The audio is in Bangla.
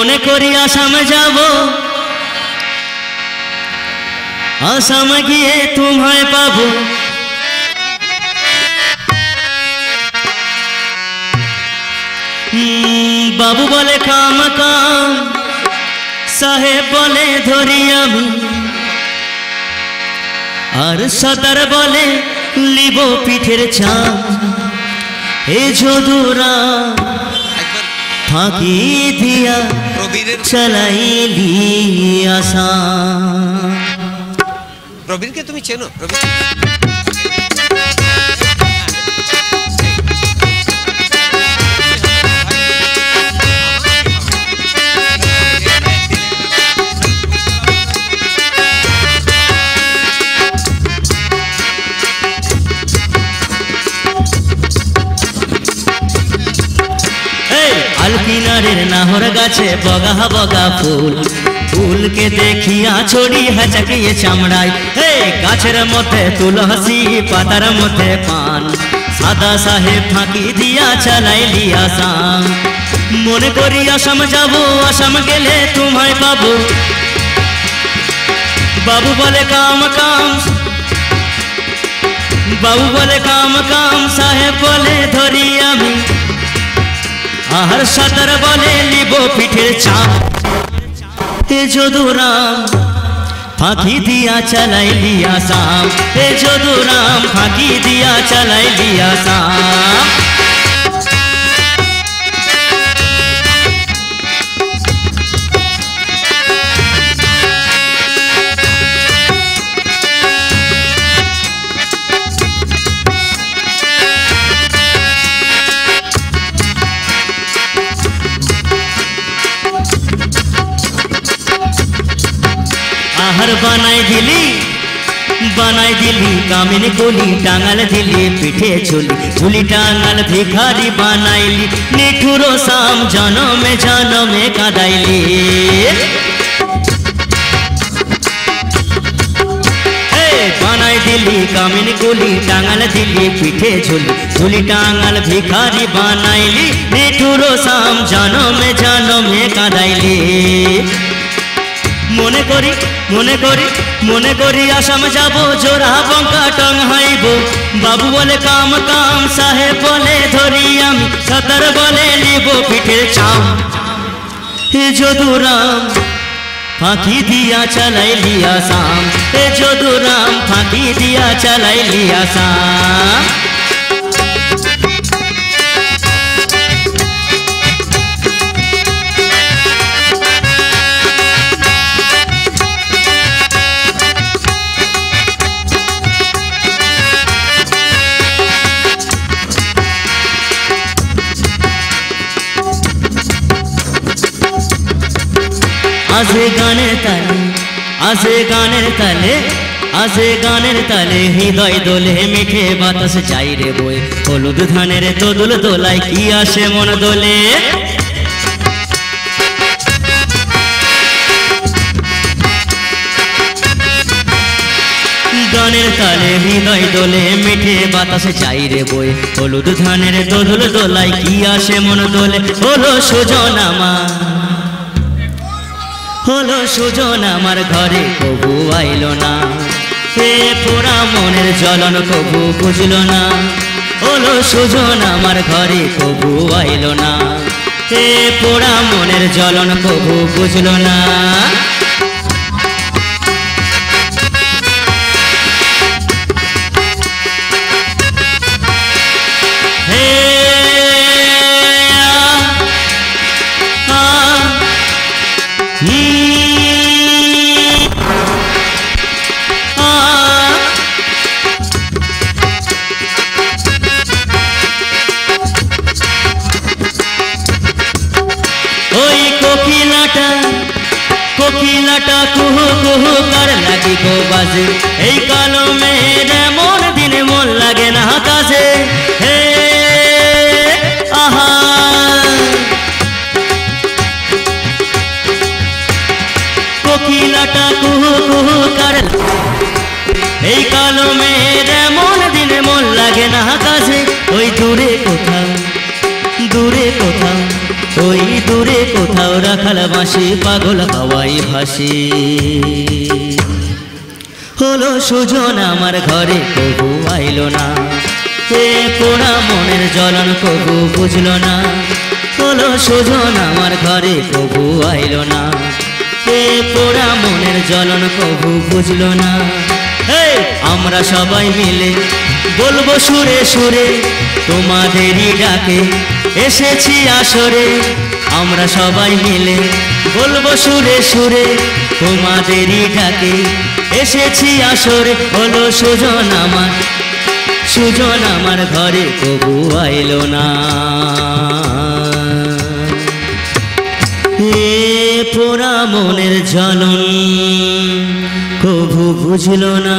করি আসাম যাব। আসাম গিয়ে তোমায় পাবো। বাবু বলে কাম কাম, সাহেব বলে ধরি আমি। আর সদর বলে লিব পিঠের চাপ এ যদুরা ফাঁকি দিয়া চালাইলি আশা। প্রবীরকে তুমি চেনো? প্রবীর এই আলকিনারের নাহর গাছে বগা বগা ফুল। ফুলকে দেখিয়া ছড়ি হাচাকিয়ে চামড়ায়। হে গাছের মধ্যে তুলসী পাতার মধ্যে পান। সাদা সাহেব ফাঁকি দিয়া চালাইলি আসাম। মনে করি আসাম যাব, আসাম গেলে তোমায় পাবো। বাবু বলে কাম কাম। বাবু বলে কাম কাম, সাহেব বলে ধরি আমি। আর সাতার বলে নিব পিঠের চাপ। হে যদুরাম, ফাঁকি দিয়া চালাই দিয়া সাম হে যদুরাম, ফাঁকি দিয়া চালাই দিয়া আসাম। আহার বানাই দিলি বানাই দিলি, কামিনী কলি টাঙাল দিলি, পিঠে চুলি চুলি টাঙাল ভিখারি বানাইলি, নিঠুরো সাম জনমে জনমে কাঁদাইলি। বানাই দিলি টাঙাল দিলি, পিঠে ঝুলি ঝুলি টাঙাল ভিখারি বানাইলি, নিঠুরো সাম জনমে জনমে কাঁদাইলি। মনে করি মনে করি মনে করি আসাম যাব, জোড়া বঙ্কা টং হাইব। বাবু বলে, কাম কাম, সাহেব বলে, ধরি আমি, সতর বলে নিব পিঠের চাম হে যদুরাম, ফাঁকি দিয়া চালাইলি আসাম। হে যদুরাম, ফাঁকি দিয়া চালাইলি আসাম। আসে গানের তালে, আসে গানের তালে, আসে গানের তালে। হৃদয় দোলে মিঠে বাতাস চাই রে বই। হলুদ ধানের দোদুল দোলায় কি আসে মন দোলে? গানের তালে হৃদয় দোলে মিঠে বাতাস চাই রে বই। হলুদ ধানের দোদুল দোলায় কি আসে মন দোলে? হলো সুজন হলো সুজন আমার ঘরে, কবু আইল না। সে পোড়া মনের জ্বলন, কবু বুঝল না। হলো সুজন আমার ঘরে, কবু আইল না। সে পোড়া মনের জ্বলন, কবু বুঝল না। হে কোকিলাটা কুহু কুহু কার লাগি গো বাজে? এই কালো মেয়ের এমন দিনে মন লাগে না হে কার এই কালো মেয়ের এমন দিনে মন লাগে না কাজে। ওই দূরে কোথাও দূরে কোথাও। ওই দূরে কোথাও রাখাল বাঁশি, পাগল হাওয়াই ভাসি। হলো সুজন আমার ঘরে, কবু আইলো না। এ পোড়া মনের জ্বলন, কবু বুঝল না। হলো সুজন আমার ঘরে, কবু আইলো না। এ পোড়া মনের জ্বলন, কবু বুঝল না। আমরা সবাই মিলে বলব সুরে সুরে, তোমাদেরই ডাকে। এসেছি আসরে, আমরা সবাই মিলে বলব সুরে সুরে, তোমাদেরই ডাকে। এসেছি আসরে হলো সুজন আমার সুজন আমার ঘরে কবু আইলো না। পোড়া মনের জ্বলন কবু বুঝল না।